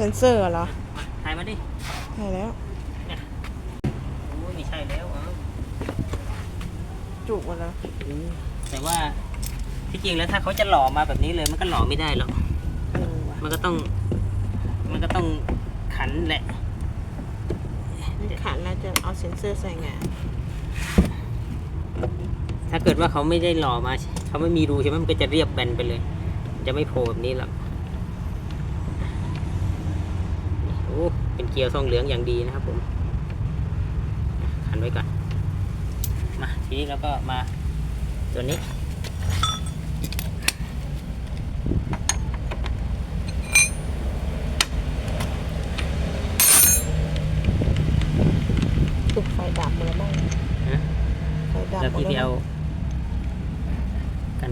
ซนเซอร์เหรอมาถ่ายมาดิใช่แล้ว โอ้ยไม่ใช่แล้วเอาจุกหมดแล้วแต่ว่าที่จริงแล้วถ้าเขาจะหล่อมาแบบนี้เลยมันก็หล่อไม่ได้หรอก เออว่ะมันก็ต้อง มันก็ต้องขันแหละ นี่ขันน่าจะเอาเซนเซอร์ใส่ไงถ้าเกิดว่าเขาไม่ได้หล่อมาเขาไม่มีรูใช่ไหมมันก็จะเรียบแบนไปเลยมันจะไม่โผล่แบบนี้หรอกโอ้ เป็นเกลียวทองเหลืองอย่างดีนะครับผมขันไว้ก่อนมาทีนี้เราก็มาตัวนี้ตุกไฟดับหมดแล้วบ้างนะไฟดับแล้วหมดพี่ไปแล้วเอากัน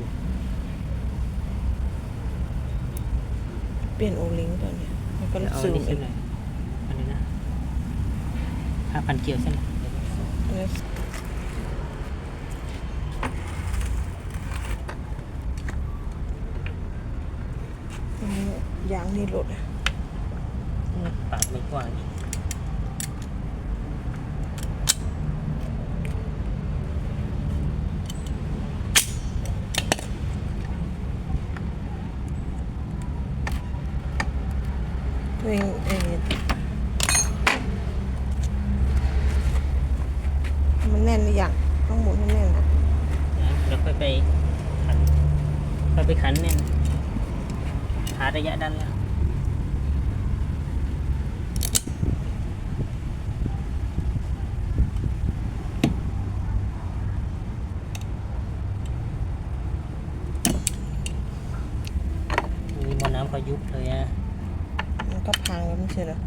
เปลี่ยนโอลิงก์ตอนเนี้ยมันก็แล้วเอาซึอันมนี้อีเส้น ก ไหนอันนี้นะ ห้าพันเกลียวเส้นไหนเนี่ยอันนี้ยางนี่หลุดอะปากไม่กว้างตัวเองเองมันแน่นหรือยังต้องหมุนให้แน่นนะ นะแล้วค่อยไปขันค่อย ไปขันเนี่ยหาระยะดันแล้วมีมอน้ำเขายุบเลยอะมันก็พังแล้วไม่ใช่เหรอ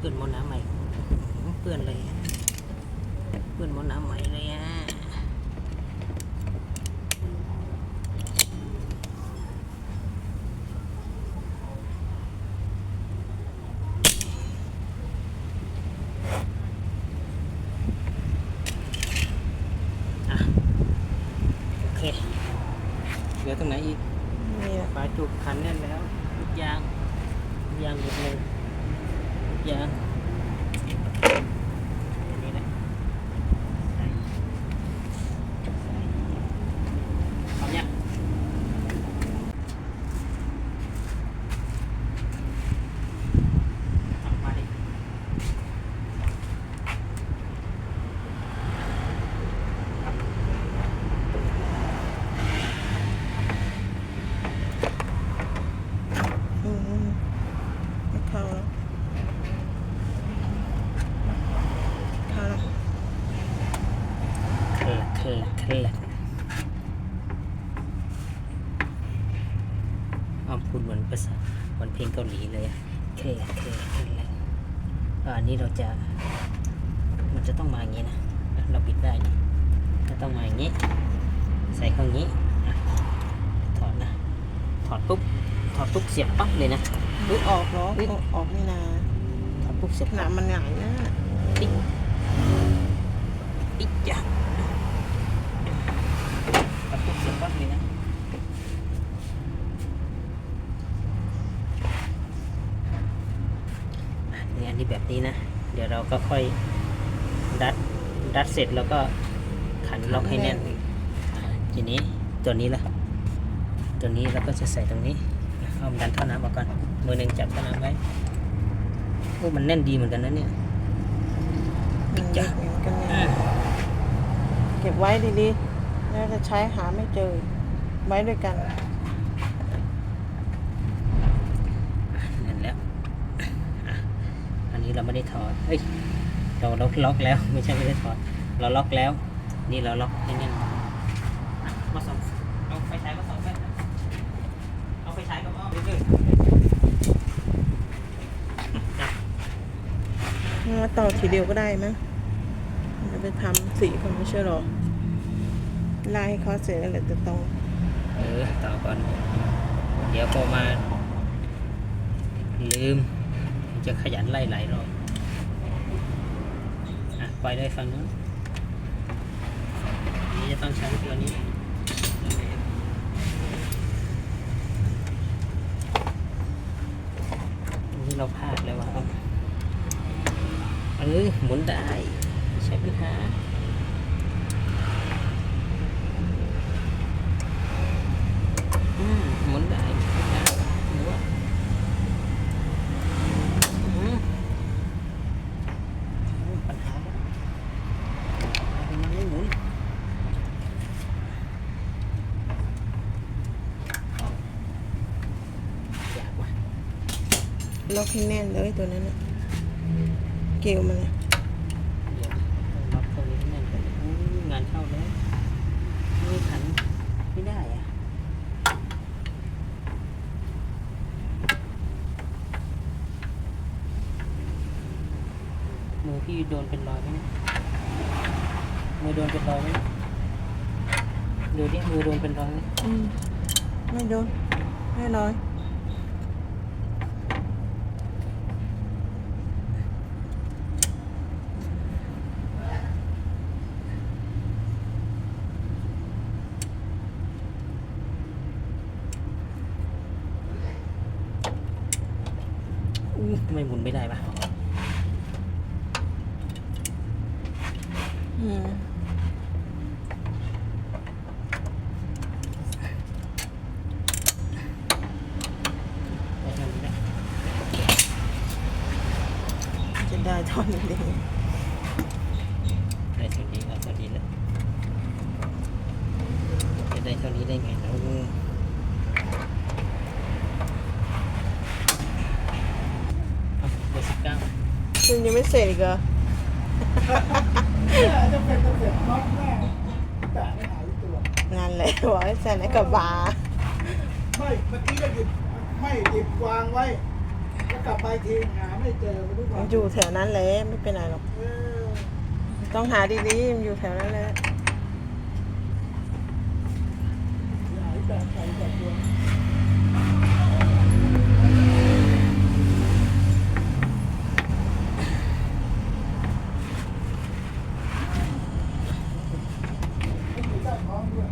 เปื้อนมอน้ำใหม่เปื้อนเลยอะ เปื้อนมอน้ำใหม่เลยอะอะโอเคเหลือตรงไหนอีกนี่แหละฝาจุกขันแน่นแล้วลูกยางลูกยางหมดเลยลูกยางอันนี้นะใส่ใส่พร้อมยังเอามาดิ อืมไม่เข้าแล้วเข้าแล้ว เค ลเคลเคลอ้อมพูดเหมือนภาษาเหมือนเพลงเกาหลีเลยอะเคลเคลเคลอ่าอันนี้เราจะ มันจะต้องมาอย่างนี้นะ เราปิดได้นี่จะต้องมาอย่างนี้ ใส่เข้าอย่างนี้อะถอดนะ ถอดปุ๊บ ถอดปุ๊บเสียบปั๊บเลยนะหรือออกเหรอออกออกนี่นาถอดปุ๊บเสียบหนาปั๊บมันหงายนะติ๊กติ๊กจ้ะถอดปุ๊บเสียบปั๊บเลยนะ อะนี่อันนี้ แบบนี้นะ เดี๋ยวเราก็ค่อยดัดดัดเสร็จแล้วก็ขันล็อกให้แน่นทีนี้ตัวนี้ละตัวนี้เราก็จะใส่ตรงนี้เอาดันท่อน้ำออกก่อนมือหนึ่งจับท่อน้ำไว้โอ้มันแน่นดีเหมือนกันนะเนี่ยมันเล็กเหมือนกันเนี่ยเก็บไว้ดีๆแล้วจะใช้หาไม่เจอ ไว้ด้วยกันนั่นแล้วอะอั นนี้เราไม่ได้ถอดเฮ้ยเราล็อกล็อกแล้วไม่ใช่ไม่ได้ถอด เราล็อกแล้ว นี่เราล็อกให้แน่นอะมาส่องเอาไฟฉายมาส่องกันนะเอาไฟฉายกับอ้อมไปเลยจับงั้นต่อทีเดียวก็ได้มั้งเราจะทำสีคนไม่ใช่หรอไล่ให้เขาเสร็จแล้วเดี๋ยวจะต้องเออต่อก่อน เดี๋ยวพอมาลืม จะขยันไล่หลายรอบปล่อยได้ฝั่งนู้นนี่จะต้องใช้ตัวนี้นี่เราพลาดแล้วว่ะเอออหมุนได้ใช่ปัญหา อืมหมุนได้ได้หรือว่าอืมปัญหาทำไมมันไม่หมุนอยากว่ะ ล็อกให้แน่นเลยตัวนั้นน่ะเกลียวมันน่ะเดี๋ยวต้องล็อกตรงนี้ให้แน่นก่อนอู้งานเข้าแล้วไม่ขันไม่ได้อะมือพี่โดนเป็นรอยไหมเนี่ยมือโดนเป็นรอยไหมเนี่ยดูดิมือโดนเป็นรอยไหมอืมไม่โดนไม่ร้อย ทำไมหมุนไม่ได้ปะอืมได้เท่านี้แหละจะได้เท่านี้เองได้เท่านี้เอาเท่านี้แหละจะได้เท่านี้ได้ไงเราเอาเบอร์สิบเก้า คุณยังไม่เสร็จอีกเหรอจะเป็นจะเป็นน็อตแม่แต่ไม่หายตัวงานเลยบอกให้ใส่ในกระบาไม่เมื่อกี้ก็หยิบไม่หยิบวางไว้แล้วกลับไปทีหาไม่เจอไม่รู้มัว่านอยู่แถวนั้นเลยไม่เป็นไรหรอก เออต้องหาดีๆมันอยู่แถวนั้นเลยหายแบบใส่แบบตัวไม่มีด้านท้องด้วย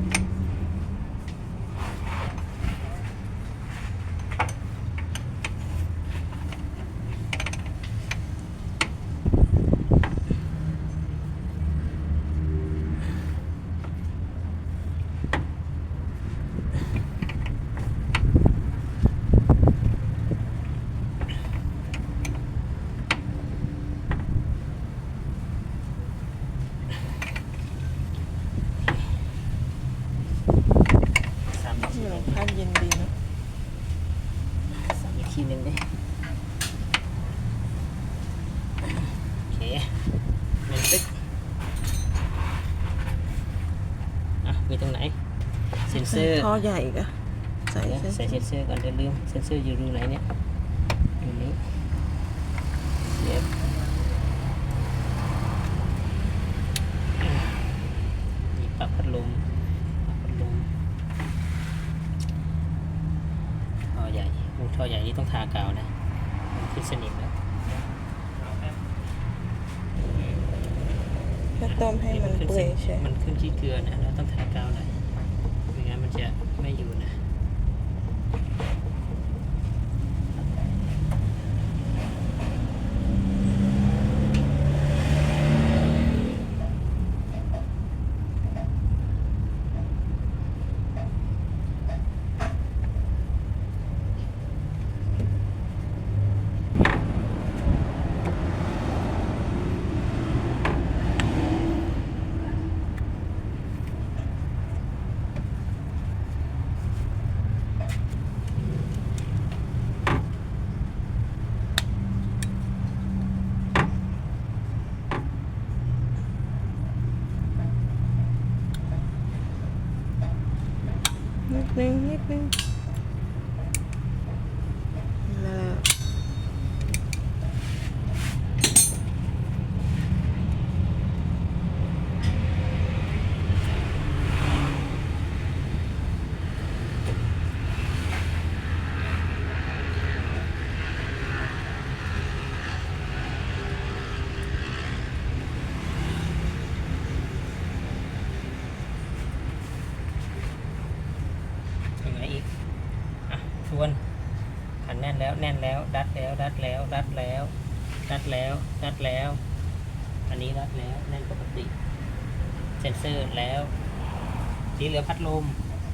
สามอีกที นี่ ห หล นึ่ ง ง พันเย็นดีเนอะ สามอีกที หนึ่งเลยโอเคหนึ่งตึ๊กอะมีตรงไหน เซ็นเซอร์ท่อใหญ่อีกอะใส่เดี๋ยวเส้นใส่เซ็นเซอร์ก่อนเดี๋ยวลืม เซ็นเซอร์อยู่รูไหนเนี่ยอยู่นี้เสียบนี่ปรับพัดลมปรับพัดลมท่อใหญ่โอ้ท่อใหญ่นี่ ต้องทากาวนะมันขึ้นสนิมแล้วแค่ต้มให้มันขึ้นเปื่อยเฉยมันขึ้นที่เกลือนะเราต้องทากาวหน่อยไม่งั้นมันจะไม่อยู่นะ นิดนึงนิดนึง วนขันแน่นแล้วแน่นแล้ว ดัดแล้ว ดัดแล้ว ดัดแล้ว ดัดแล้ว ดัดแล้ว อันนี้รัดแล้วแน่นปกติเซ็นเซอร์แล้วทีเหลือพัดลม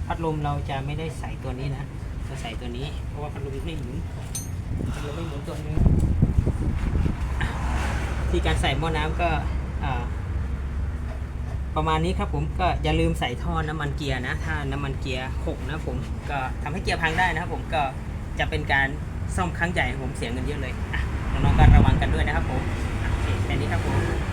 พัดลมเราจะไม่ได้ใส่ตัวนี้นะจะใส่ตัวนี้ เพราะว่าพัดลมไม่หมุนพัดลมไม่หมุนตัวนี้ที่การใส่หม้อน้ำก็อ่า ประมาณนี้ครับผมก็อย่าลืมใส่ท่อน้ำมันเกียร์นะ ถ้าน้ำมันเกียร์หกนะผมก็ทำให้เกียร์พังได้นะครับผมก็จะเป็นการซ่อมครั้งใหญ่ผมเสียเงินเยอะเลยน้องๆก็ระวังกันด้วยนะครับผมโอเคแค่นี้ครับผม